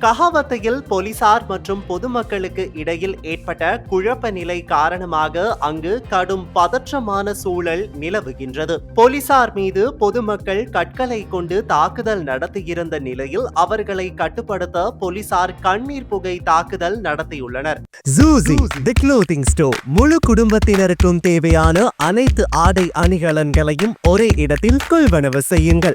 கஹாவத்தையில் போலீசார் மற்றும் பொதுமக்களுக்கு இடையில் ஏற்பட்ட குழப்ப நிலை காரணமாக அங்கு கடும் பதற்றமான சூழல் நிலவுகின்றது. போலீசார் மீது பொதுமக்கள் கற்களை கொண்டு தாக்குதல் நடத்தியிருந்த நிலையில் அவர்களை கட்டுப்படுத்த போலீசார் கண்ணீர் புகை தாக்குதல் நடத்தியுள்ளனர். தி முழு குடும்பத்தினருக்கும் தேவையான அனைத்து ஆடை அணிகலன்களையும் ஒரே இடத்தில் கொள்வனவு செய்யுங்கள்.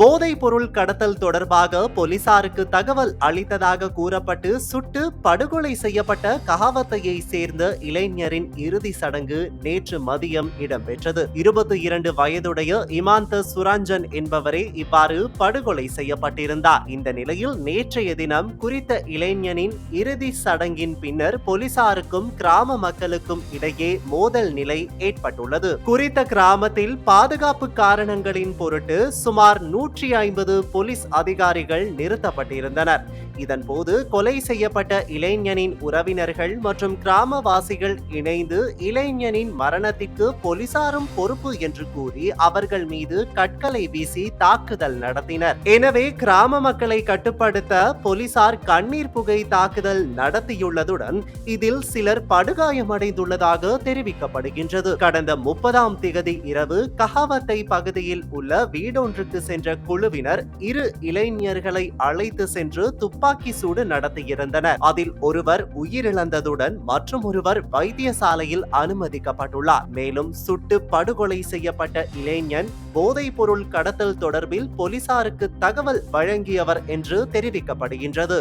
போதைப் பொருள் கடத்தல் தொடர்பாக போலீசாருக்கு தகவல் அளித்ததாக கூறப்பட்டு சுட்டு படுகொலை செய்யப்பட்ட கஹாவத்தையை சேர்ந்த இளைஞரின் இறுதி சடங்கு நேற்று மதியம் இடம்பெற்றது. இருபத்தி இரண்டு வயதுடைய இமாந்த சுரஞ்சன் என்பவரே இவ்வாறு படுகொலை செய்யப்பட்டிருந்தார். இந்த நிலையில் நேற்றைய தினம் குறித்த இளைஞனின் இறுதி சடங்கின் பின்னர் போலீசாருக்கும் கிராம மக்களுக்கும் இடையே மோதல் நிலை ஏற்பட்டுள்ளது. குறித்த கிராமத்தில் பாதுகாப்பு காரணங்களின் பொருட்டு சுமார் நூறு நூற்றி ஐம்பது போலீஸ் அதிகாரிகள் நிறுத்தப்பட்டிருந்தனர். இதன்போது கொலை செய்யப்பட்ட இளைஞனின் உறவினர்கள் மற்றும் கிராமவாசிகள் இணைந்து இளைஞனின் மரணத்திற்கு போலீசாரும் பொறுப்பு என்று கூறி அவர்கள் மீது கற்களை வீசி தாக்குதல் நடத்தினர். எனவே கிராம மக்களை கட்டுப்படுத்த போலீசார் கண்ணீர் புகை தாக்குதல் நடத்தியுள்ளதுடன் இதில் சிலர் படுகாயமடைந்துள்ளதாக தெரிவிக்கப்படுகின்றது. கடந்த முப்பதாம் திகதி இரவு கஹாவத்தை பகுதியில் உள்ள வீடொன்றுக்கு சென்ற குழுவினர் இரு இளைஞர்களை அழைத்து சென்று துப்பாக்கி சூடு நடத்தியிருந்தனர் அதில் ஒருவர் உயிரிழந்ததுடன் மற்றும் ஒருவர் வைத்தியசாலையில் அனுமதிக்கப்பட்டுள்ளார். மேலும் சுட்டு படுகொலை செய்யப்பட்ட இளைஞன் போதைப் பொருள் கடத்தல் தொடர்பில் போலீசாருக்கு தகவல் வழங்கியவர் என்று தெரிவிக்கப்படுகின்றது.